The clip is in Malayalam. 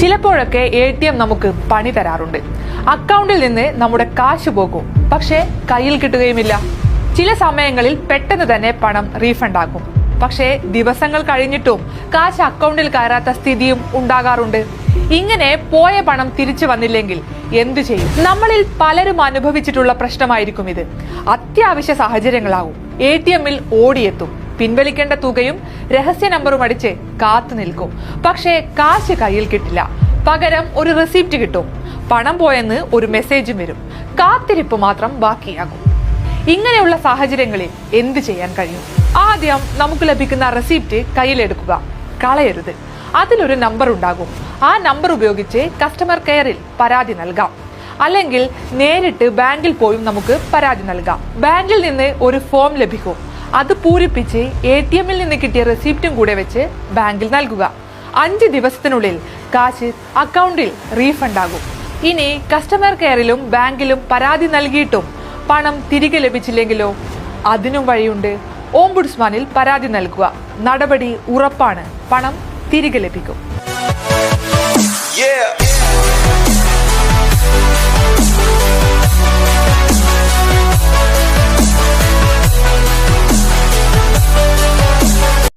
ചിലപ്പോഴൊക്കെ എ ടി എം നമുക്ക് പണി തരാറുണ്ട്. അക്കൗണ്ടിൽ നിന്ന് നമ്മുടെ കാശ് പോകും. പക്ഷേ കയ്യിൽ കിട്ടുകയുമില്ല. ചില സമയങ്ങളിൽ പെട്ടെന്ന് തന്നെ പണം റീഫണ്ട് ആക്കും പക്ഷേ ദിവസങ്ങൾ കഴിഞ്ഞിട്ടും കാശ് അക്കൗണ്ടിൽ കയറാത്ത സ്ഥിതിയും ഉണ്ടാകാറുണ്ട്. ഇങ്ങനെ പോയ പണം തിരിച്ചു വന്നില്ലെങ്കിൽ എന്തു ചെയ്യും? നമ്മളിൽ പലരും അനുഭവിച്ചിട്ടുള്ള പ്രശ്നമായിരിക്കും ഇത്. അത്യാവശ്യ സാഹചര്യങ്ങളാവും. എ ടി എമ്മിൽ ഓടിയെത്തും. പിൻവലിക്കേണ്ട തുകയും രഹസ്യ നമ്പറും അടിച്ച് കാത്തു നിൽക്കും. പക്ഷേ കാശ് കയ്യിൽ കിട്ടില്ല. പകരം ഒരു റെസിപ്റ്റ് കിട്ടും. പണം പോയെന്ന് ഒരു മെസ്സേജും വരും. കാത്തിരിപ്പ് മാത്രം ബാക്കിയാകും. ഇങ്ങനെയുള്ള സാഹചര്യങ്ങളിൽ എന്ത് ചെയ്യാൻ കഴിയും? ആദ്യം നമുക്ക് ലഭിക്കുന്ന റെസിപ്റ്റ് കയ്യിലെടുക്കുക കളയരുത്. അതിലൊരു നമ്പർ ഉണ്ടാകും. ആ നമ്പർ ഉപയോഗിച്ച് കസ്റ്റമർ കെയറിൽ പരാതി നൽകാം. അല്ലെങ്കിൽ നേരിട്ട് ബാങ്കിൽ പോയും നമുക്ക് പരാതി നൽകാം. ബാങ്കിൽ നിന്ന് ഒരു ഫോം ലഭിക്കും. അത് പൂരിപ്പിച്ച് എ ടി എമ്മിൽ നിന്ന് കിട്ടിയ റെസിപ്റ്റും കൂടെ വെച്ച് ബാങ്കിൽ നൽകുക. അഞ്ച് ദിവസത്തിനുള്ളിൽ കാശ് അക്കൗണ്ടിൽ റീഫണ്ട് ആകും ഇനി കസ്റ്റമർ കെയറിലും ബാങ്കിലും പരാതി നൽകിയിട്ടും പണം തിരികെ ലഭിച്ചില്ലെങ്കിലോ? അതിനും വഴിയുണ്ട്. ഓംബുഡ്സ്മാനിൽ പരാതി നൽകുക. നടപടി ഉറപ്പാണ്. പണം തിരികെ ലഭിക്കും.